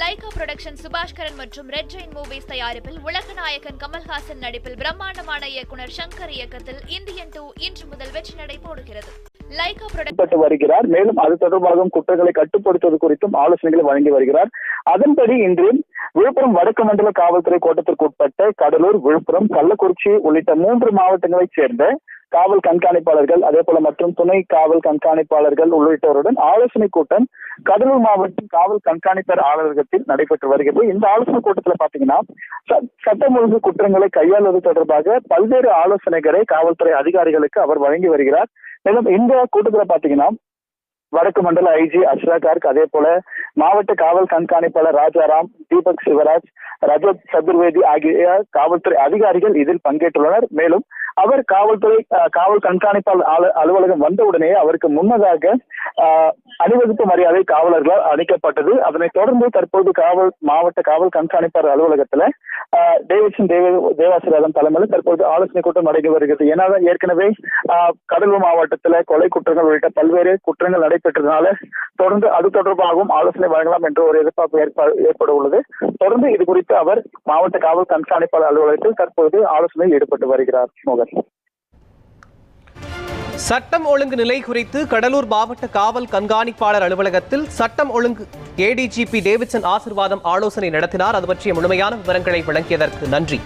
Lyca production Subaskaran மற்றும் red Jain movies தயாரிப்பில் உலக நாயகன் கமல்ஹாசன் நடிப்பில் பிரம்மாண்டமான இயக்குனர் சங்கர் இயக்கத்தில் இந்தியன் டூ இன்று முதல் வெற்றி நடை போடுகிறது. லைகா புரொடக்ட் வருகிறார். மேலும் அது தொடர்பாகவும் குற்றங்களை கட்டுப்படுத்துவது குறித்தும் ஆலோசனைகளை வழங்கி வருகிறார். அதன்படி இன்று விழுப்புரம் வடக்கு மண்டல காவல்துறை கோட்டத்திற்கு உட்பட்ட கடலூர் விழுப்புரம் கள்ளக்குறிச்சி உள்ளிட்ட மூன்று மாவட்டங்களைச் சேர்ந்த காவல் கண்காணிப்பாளர்கள் அதே போல மற்றும் துணை காவல் கண்காணிப்பாளர்கள் உள்ளிட்டோருடன் ஆலோசனை கூட்டம் கடலூர் மாவட்ட காவல் கண்காணிப்பர் அலுவலகத்தில் நடைபெற்று வருகிறது. இந்த ஆலோசனை கூட்டத்தில் பாத்தீங்கன்னா சட்டம் ஒழுங்கு குற்றங்களை கையாளுவது தொடர்பாக பல்வேறு ஆலோசனைகளை காவல்துறை அதிகாரிகளுக்கு அவர் வழங்கி வருகிறார். மேலும் இந்த கூட்டத்தில் பாத்தீங்கன்னா வடக்கு மண்டல ஐஜி அஷ்ரா கார்க் அதே போல மாவட்ட காவல் கண்காணிப்பாளர் ராஜாராம் தீபக் சிவராஜ் ரஜத் சதுர்வேதி ஆகிய காவல்துறை அதிகாரிகள் இதில் பங்கேற்றுள்ளனர். மேலும் அவர் காவல்துறை அஹ், காவல் கண்காணிப்பாளர் அலு- அலுவலகம் வந்தவுடனே அவருக்கு முன்னதாக அணிவகுப்பு மரியாதை காவலர்களால் அளிக்கப்பட்டது. அதனைத் தொடர்ந்து தற்போது காவல் மாவட்ட காவல் கண்காணிப்பாளர் அலுவலகத்துல டேவிட்சன் தேவ தேவாசிரியர் தலைமையில் தற்போது ஆலோசனை கூட்டம் நடைபெற்று வருகிறது. ஏன்னா ஏற்கனவே கடலூர் மாவட்டத்துல கொலை குற்றங்கள் உள்ளிட்ட பல்வேறு குற்றங்கள் நடைபெற்றதுனால தொடர்ந்து அது தொடர்பாகவும் ஆலோசனை வழங்கலாம் என்ற ஒரு எதிர்பார்ப்பு ஏற்பட உள்ளது. தொடர்ந்து இது குறித்து அவர் மாவட்ட காவல் கண்காணிப்பாளர் அலுவலகத்தில் தற்போது ஆலோசனை ஈடுபட்டு வருகிறார் மோகன். சட்டம் ஒழுங்கு நிலை குறித்து கடலூர் மாவட்ட காவல் கண்காணிப்பாளர் அலுவலகத்தில் சட்டம் ஒழுங்கு ஏடிஜிபி டேவிட்சன் ஆசிர்வாதம் ஆலோசனை நடத்தினார். அது பற்றிய முழுமையான விவரங்களை வழங்கியதற்கு நன்றி.